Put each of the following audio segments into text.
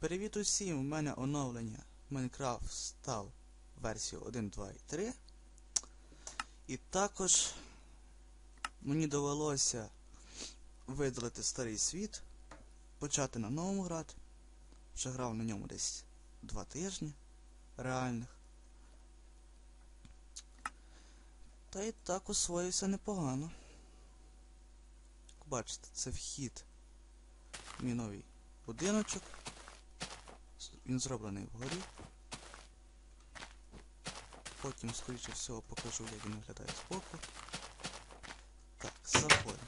Привіт усім! У мене оновлення Minecraft став версію 1.2.3. І 3. І також мені довелося видалити старий світ, почати на новому грати. Вже грав на ньому десь 2 тижні реальних. Та і так освоївся непогано. Бачите, це вхід в мій новий будиночок. Він зроблений вгорі. Потім, скоріше всього, покажу, як він виглядає збоку. Так, заходимо.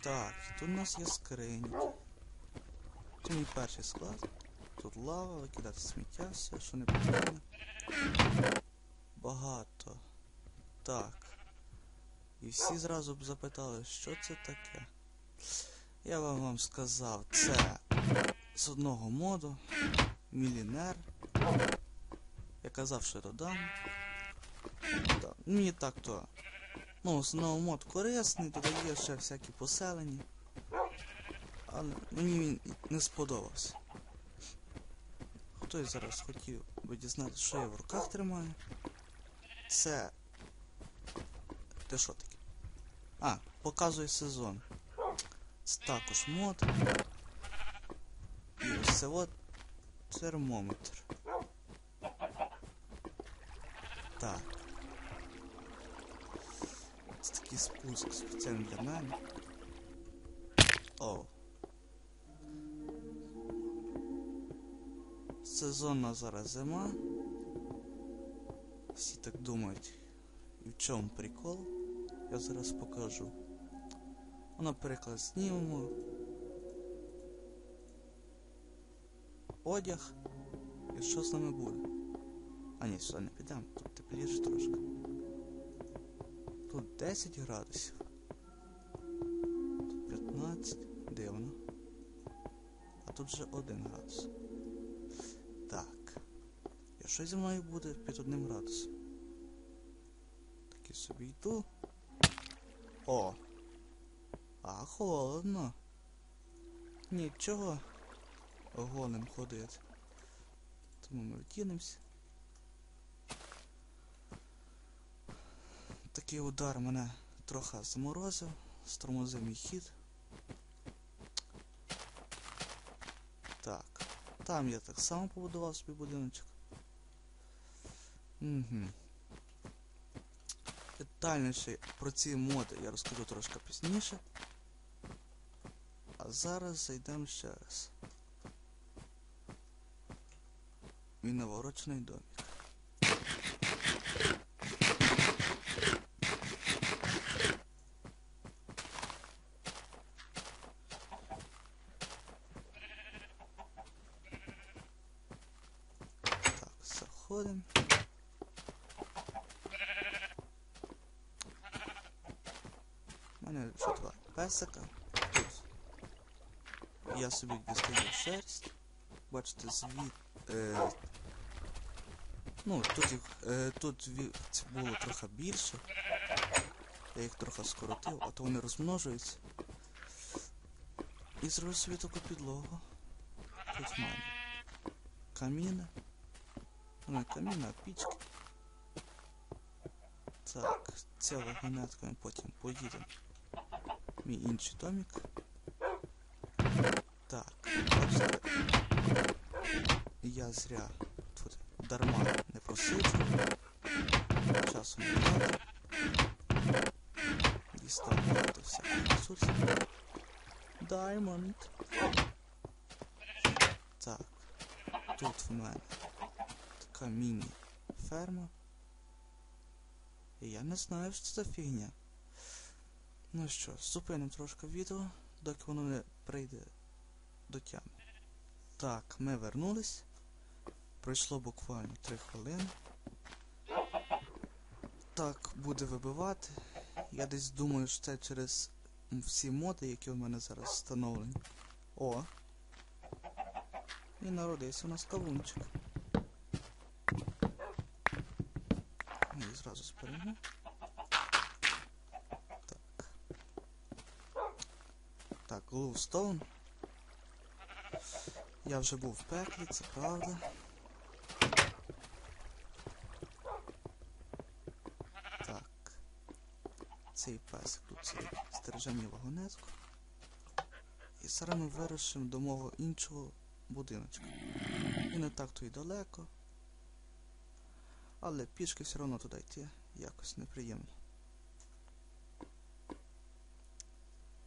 Так, тут у нас є скрині. Це мій перший склад. Тут лава, викидати сміття, все, що не потрібно. Багато. Так. І всі зразу б запитали, що це таке. Я вам вам сказав, це з одного моду мілінер. Я казав, що додам. Так, Мені так то. Ну, основний мод корисний, додає ще всякі поселення. Але мені він не сподобався. Хтось зараз хотів би дізнатися, що я в руках тримаю. Це. Те що таке? А, показує сезон. Це також мод. І ось це от термометр. Так. Це такий спуск спеціально для мене. О. Сезонна зараз зима. Всі так думають. І в чому прикол? Я зараз покажу. Наприклад, знімемо одяг. І що з нами буде? А ні, сюди не підемо, тут тепліше трошки. Тут 10 градусів. Тут 15, дивно. А тут вже 1 градус. Так. І що зі мною буде під одним градусом? Таки собі йду. О! А холодно. Нічого. Голим ходити. Тому ми втінемося. Такий удар мене трохи заморозив, стормозив мій хід. Так. Там я так само побудував собі будиночок. Угу. Детальніше про ці моди я розкажу трошки пізніше. А зараз зайдемо ще раз. Мій наворочений домик. Так, заходимо. У мене вже два песика. Тут я собі дістаю шерсть. Бачите, звід. Е, ну, тут їх. Е, тут було трохи більше. Я їх трохи скоротив, а то вони розмножуються. І зробив собі таку підлогу. Тут мене каміни. Ну, каміни, а пічки. Так, ця вагонетка ми потім поїдемо. Мій інший домик. Так, бачите. Я зря тут дарма не просиджу. Часом багато. Дістав багато всяких ресурсів. Даймонд. Так. Тут в мене така міні-ферма. І я не знаю, що це за фігня. Ну що, зупинимо трошки відео, доки воно не прийде до тями. Так, ми вернулись. Пройшло буквально 3 хвилини. Так, буде вибивати. Я десь думаю, що це через всі моди, які у мене зараз встановлені. О! І народився у нас кавунчик. І зразу зберемо. Так, Глувстоун. Я вже був в пеклі, це правда. Так. Цей песик тут сидить. Стережемо вагонетку. І зараз ми вирушимо до мого іншого будиночка. І не так то й далеко. Але пішки все одно туди йти якось неприємно.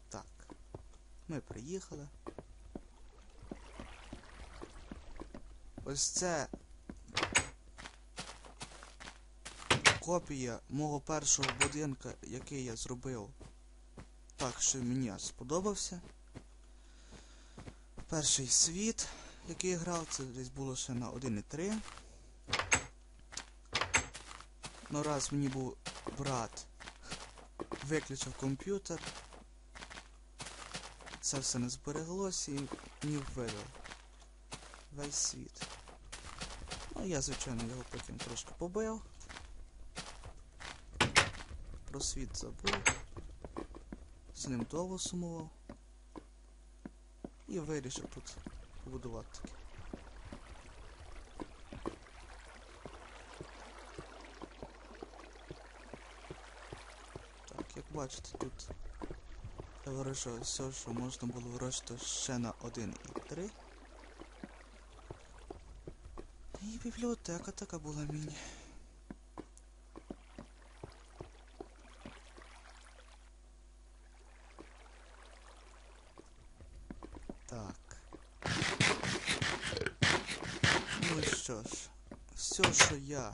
Так. Ми приїхали. Ось це копія мого першого будинка, який я зробив так, що мені сподобався. Перший світ, який я грав, це десь було ще на 1.3. Ну раз мені був брат виключив комп'ютер. Це все не збереглося і мені видав весь світ. Ну я, звичайно, його потім трошки побив. Про світ забув. З ним довго сумував. І вирішив тут побудувати таке. Так, як бачите, тут я вирішив все, що можна було вирощити ще на 1.3. І бібліотека така була міні. Так. Ну що ж, все, що я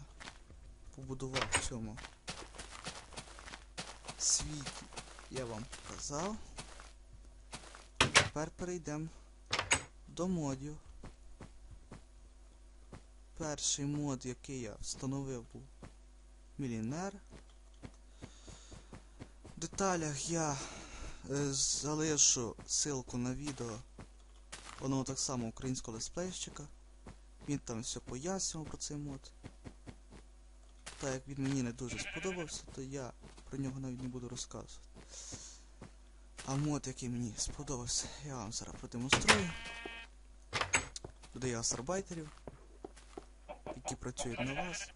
побудував в цьому світі, я вам показав. Тепер перейдемо до модів. Перший мод, який я встановив, був мілінер. В деталях я е, залишу ссылку на відео. Воно так само українського летсплейщика. Він там все пояснював про цей мод. Так як він мені не дуже сподобався, то я про нього навіть не буду розказувати. А мод, який мені сподобався, я вам зараз продемонструю. Туди я астарбайтерів, які працюють на вас.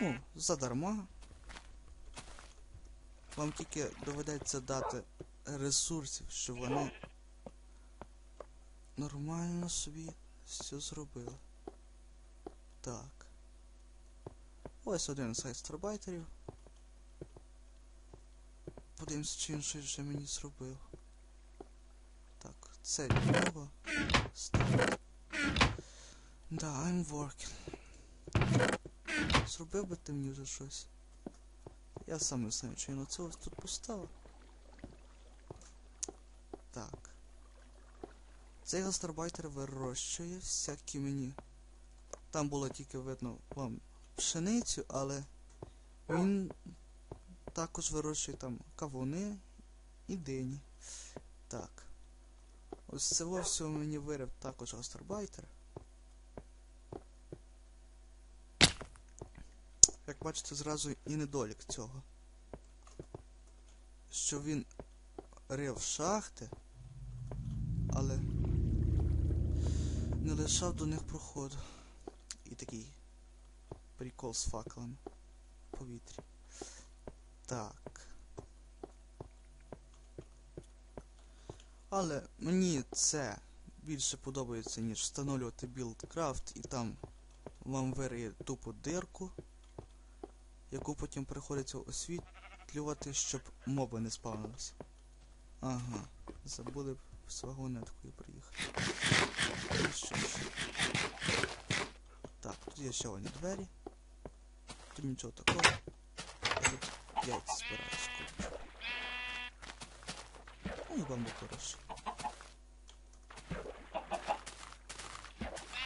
Ну, задарма. Вам тільки доведеться дати ресурсів, щоб вони нормально собі все зробили. Так. Ось один з астарбайтерів. Подивимось, чи він щось вже мені зробив. Так, це. Ставити. Да, I'm working. Зробив би ти мені вже щось. Я сам не знаю, чи оце ось тут поставив. Так. Цей гастарбайтер вирощує всякі мені. Там було тільки видно вам пшеницю, але він також вирощує там кавуни і дині. Так. Ось це все мені вирив також гастарбайтер. Як бачите, зразу і недолік цього. Що він рив шахти, але не лишав до них проходу. І такий прикол з факелами в повітрі. Так. Але мені це більше подобається, ніж встановлювати білдкрафт і там вам вириє тупо дирку, яку потім приходиться освітлювати, щоб моби не спавнилися. Ага, забули б з вагонеткою приїхати. Ну що. Так, тут є ще одні двері. Тут нічого такого. Тут яйця збираюсь. Ну і вам хороше.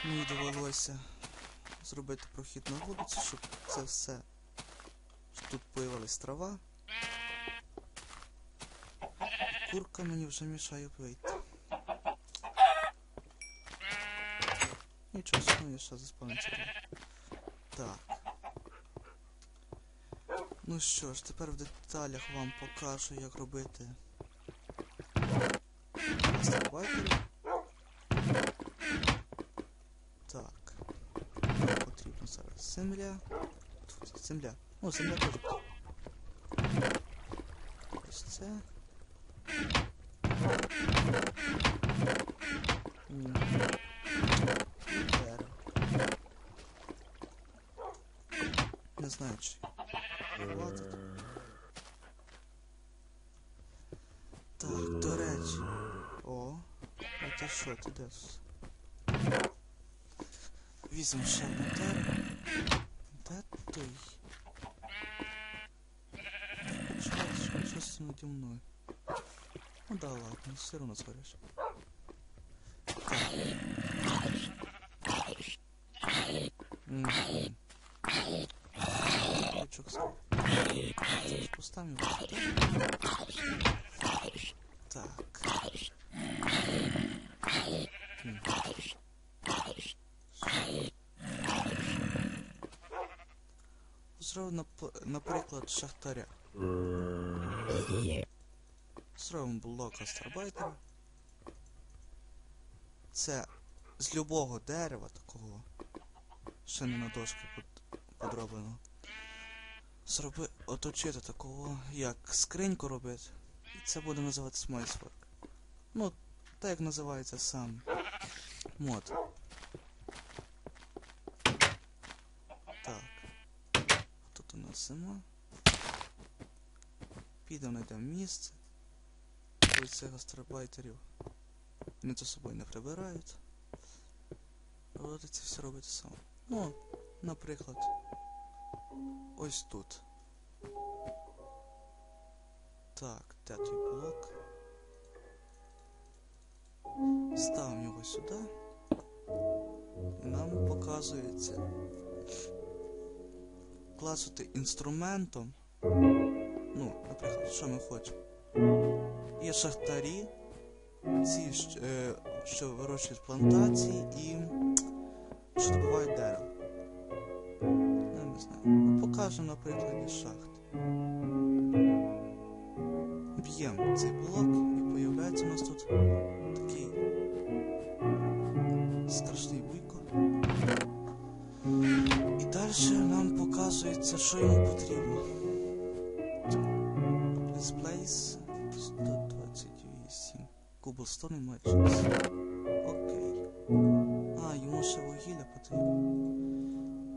Мені довелося зробити прохід на вулицю, щоб це все. Щоб тут появилась трава. Курка мені вже мішає вийти. Нічого, ну я ще заспавниться. Так. Ну що ж, тепер в деталях вам покажу, як робити гастарбайтерів. Так. Потрібно зараз земля. Тут земля. О, земля теж. Ось це. Не знаю, чи хватить. Так, до речі. О, а ти що, ти де? тут? Візьмемо ще одне дерево. Де той? Щось, щось наді мною. Ну да ладно, все одно згориш. Мгм. Наприклад, шахтаря. Зробимо блок астарбайтера. Це з любого дерева такого. Ще не на дошки подроблено. Зроби оточити такого, як скриньку робити. І це буде називатися Майсворк. Ну, так як називається сам мод. Так. Зима. Підемо знайдемо місце. Ось цих гастарбайтерів. Вони за собою не прибирають. Це все робить сам. Ну, наприклад, ось тут. Так, той блок? Ставимо його сюди. І нам показується класити інструментом. Ну, наприклад, що ми хочемо. Є шахтарі, ці, е, що вирощують плантації і що добувають дерево. Я не знаю. Ну, Покажемо на прикладі шахт. Б'ємо цей блок і появляється у нас тут такий страшний вуйко. Показується, що йому потрібно. Displays 128. Cobblestone і. Окей. А, йому ще вугілля потрібно.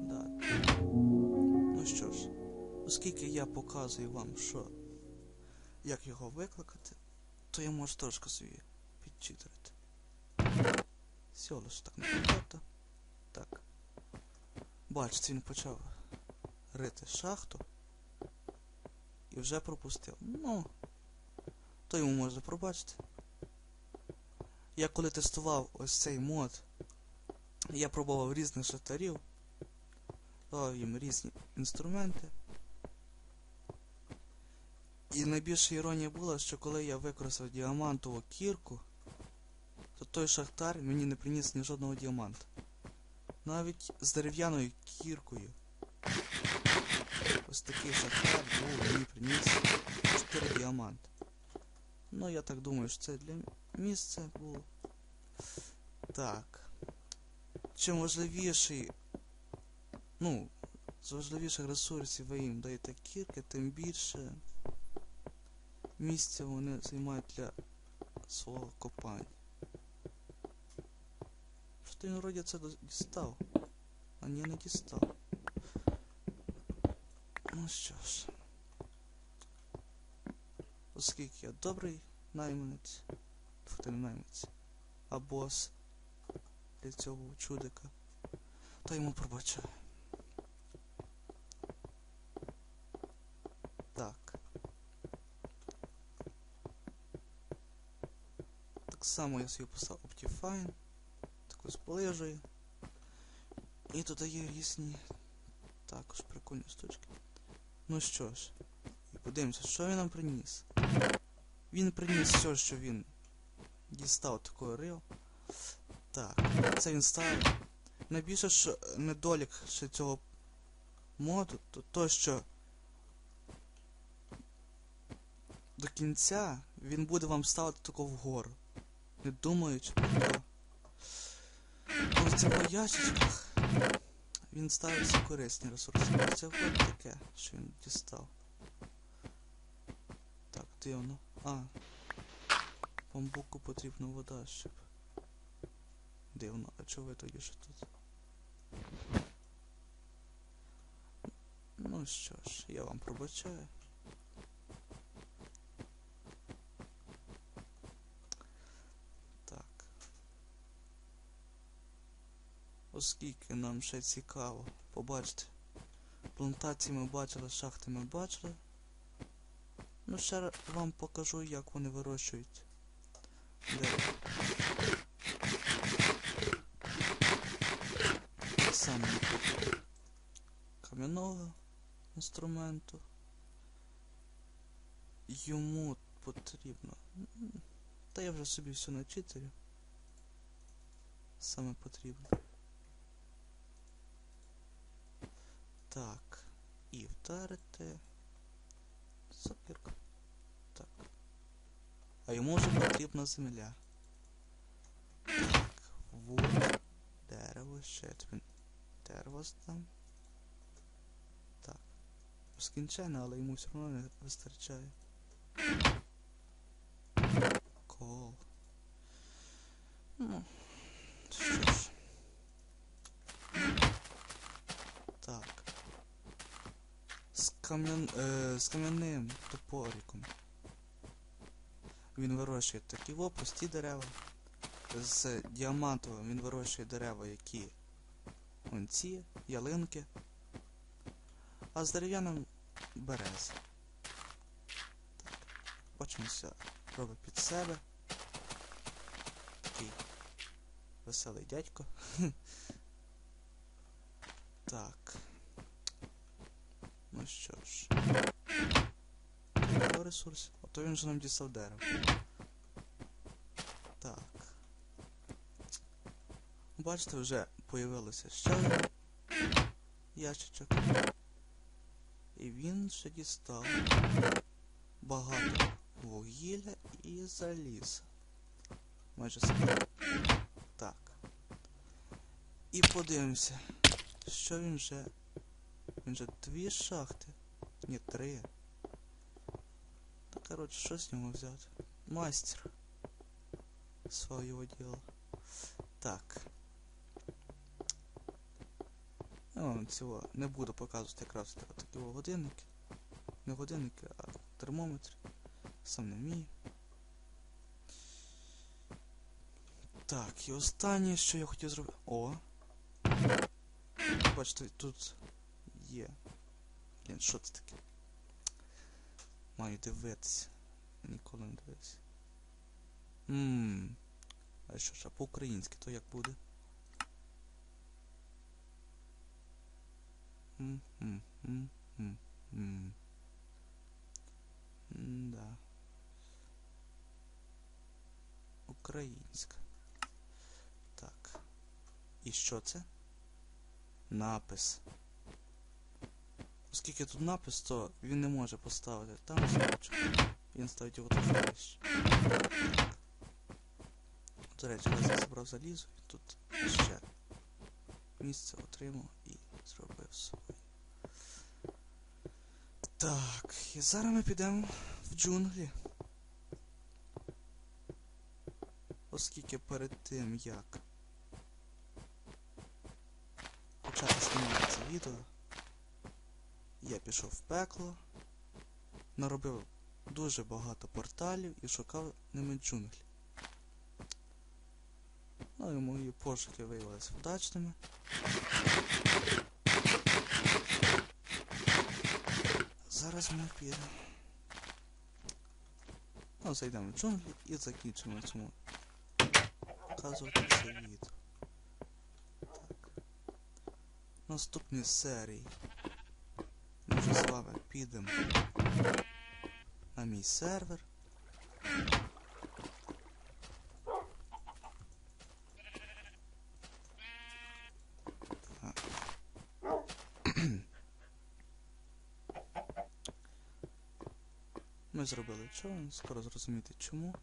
Да. Ну що ж, оскільки я показую вам, що як його викликати, то я можу трошки собі підчитерити. Всього лише так небагато. Так. Бачите, він почав рити шахту і вже пропустив. Ну, то йому можна пробачити. Я коли тестував ось цей мод, я пробував різних шахтарів, давав їм різні інструменти. І найбільша іронія була, що коли я використав діамантову кірку, то той шахтар мені не приніс ні жодного діаманта. Навіть з дерев'яною кіркою. Ось такий шахтар був, мені приніс 4 діаманти. Ну, я так думаю, що це для місця було. Так. Чим важливіший. Ну, з важливіших ресурсів ви їм даєте кірки, тим більше місця вони займають для свого копання. Що ти вроді це дістав? А ні, не дістав. Ну що ж. Оскільки я добрий найманець, Тьфу, ти не найманець, а бос для цього чудика, то йому пробачаю. Так. Так само я собі поставив Optifine, таку сполежую. І тут є різні також прикольні штучки. Ну що ж, подивимося, що він нам приніс. Він приніс все, що він дістав такої рил. Так, це він ставив. Найбільше що недолік ще цього моду, то то, що до кінця він буде вам ставити тако вгору. не думаючи про. Бо в ящичках він ставиться корисні ресурси. Це от таке, що він дістав. Так, дивно. А. Бамбуку потрібна вода, щоб. Дивно, а чого ви тоді ще тут? Ну що ж, я вам пробачаю. Оскільки нам ще цікаво побачити. Плантації ми бачили, шахти ми бачили. Ну, ще вам покажу, як вони вирощують дерево. Саме кам'яного інструменту. Йому потрібно. Та я вже собі все начитаю. Саме потрібно. Так. І вдарити. Сокирка. Так. А йому вже потрібна земля. Так. Вот. Дерево ще тобі. Дерево там. Так. Скінчено, але йому все одно не вистачає. Кол. Ну. Що ж. Так. З кам'ян... Е, з кам'яним топориком. Він вирощує такі во, прості дерева. З діамантовим він вирощує дерева, які вон ялинки. А з дерев'яним берез. Так. Бачимо, все робить під себе. Такий веселий дядько. Так. Що ж. Його ресурс. А то він вже нам дістав дерево. Так. Бачите, вже появилося ще один ящичок. І він ще дістав багато вугілля і заліза. Майже все. Так. І подивимося, що він вже. Він вже дві шахти. Ні, три. Та коротше, що з нього взяти? Мастер. Свого діла. Так. Я вам цього не буду показувати якраз такі годинники. Не годинники, а термометри. Сам не вмію. Так, і останнє, що я хотів зробити. О! Бачите, тут є. Блін, що це таке? Маю дивитися. Ніколи не дивився. Ммм. А що ж, а по-українськи то як буде? М-м-м-м-м. Да. Українська. Так. І що це? Напис. Оскільки тут напис, то він не може поставити там значок. Він ставить його трохи вище. До речі, я забрав залізо, і тут ще місце отримав і зробив собі. Так, і зараз ми підемо в джунглі. Оскільки перед тим як почати знімати це відео, я пішов в пекло, наробив дуже багато порталів і шукав ними джунглі. Ну і мої пошуки виявилися вдачними. Зараз ми підемо. Ну, зайдемо в джунглі і закінчимо цьому показувати це відео. Наступні серії вами підемо на мій сервер. Ми зробили човен, скоро зрозуміти чому.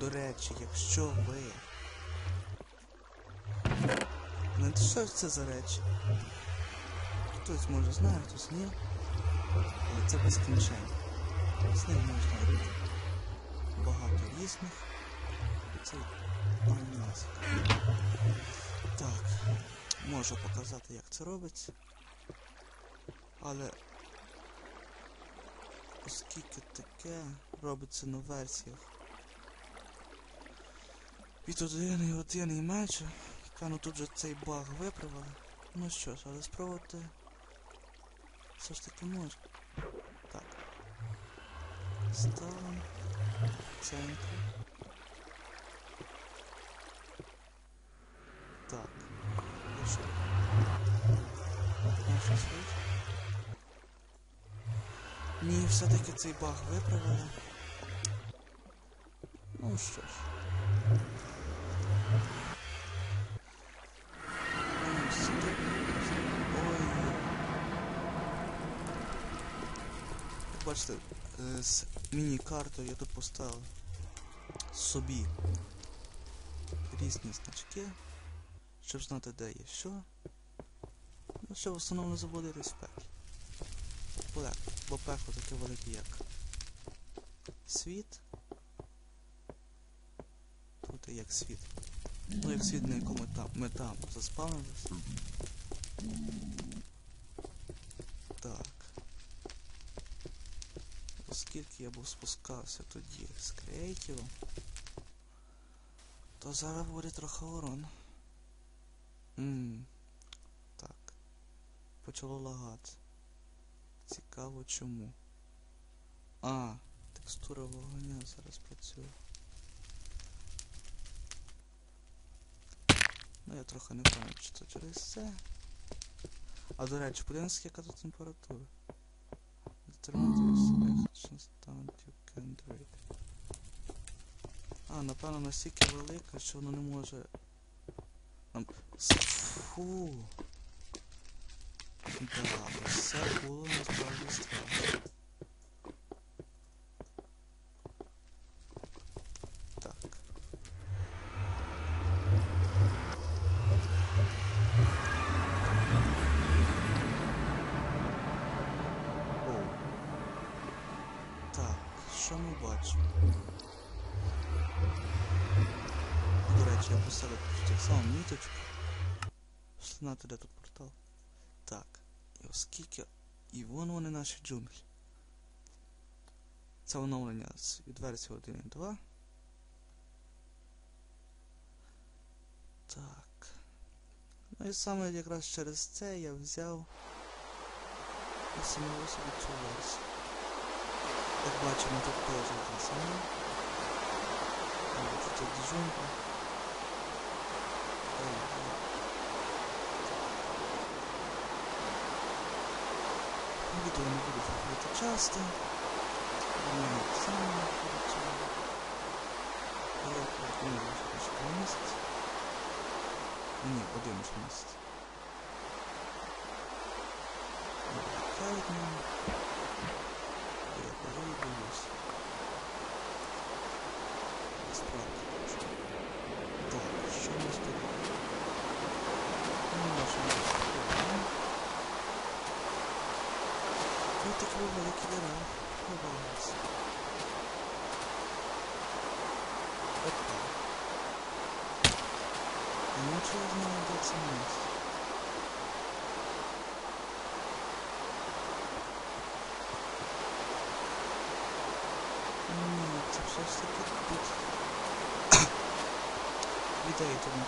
До речі, якщо ви... Те, що це за речі. Хтось може знає, хтось ні. Але це безкінченно. З ним можна робити багато різних. Це нас. Так, можу показати, як це робиться. Але оскільки таке робиться на версіях від 1 і 1 і менше, певно тут же цей баг виправили. Ну що ж, але спробувати все ж таки можна. Так. Ставимо в центрі. Так. Вийшло? Ні, все-таки цей баг виправили. Ну що ж. Ну, сюди. Ой. Як Бачите, е, з міні-картою я тут поставив собі різні значки, щоб знати, де є що. Ну, щоб в основному не заблудитись в пеклі. Полегко, бо пекло таке велике як світ. Тут і як світ. Ну як світ, на якому там, ми там заспавнились. Так. Оскільки я був спускався тоді з креативом, то зараз буде трохи урон. Ммм. Так. Почало лагати. Цікаво чому. А, текстура вогня зараз працює. Ну я трохи не пам'ятаю, чи це через це. А до речі, подивимося, яка тут температура. Determine stand you can drink. А, напевно, настільки велика, що воно не може. Нам... Фу. Да, все було насправді страшно. Так. Оу. Так, що ми бачимо? До речі, я поставив тут так само міточку. Знати, де тут портал. Так. І оскільки... І вон вони наші джунглі. Це оновлення від версії 1.2. Так. Ну і саме якраз через це я взяв і самого собі цю версію. Як бачимо, тут теж те саме. Тут тут джунгли. Ой, ой. Відео не буду робити часто. У мене так само працює. Але я думаю, що ще два місяці. Ні, один вже місяць. Не викликають мене. Я беру і боюсь. Справді хочу. Так, що у нас тут? Ну, наша місце. Тут такі великі дерева. Ховаються. Опа. Ну, чи я знаю, де це місце? Це все ж таки тут. Ідеї тут не.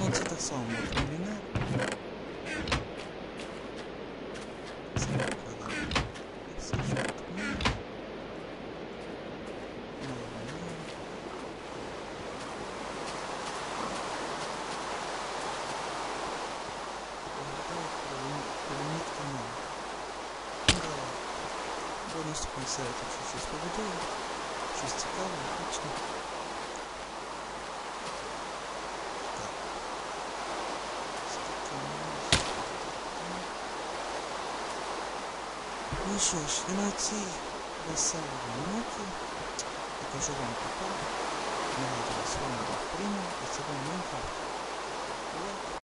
Ну, це так само можна. Це не продам. Все ж таки. Ну, ну. Переміт канал. Да. До наступної серії тут ще щось побудую. Щось цікаве, епічне. Так. Скільки у нас? Ну що ж, і на цій веселій ноті Я кажу вам пока. Нагадую, з вами був Прімо і це був Майнкрафт.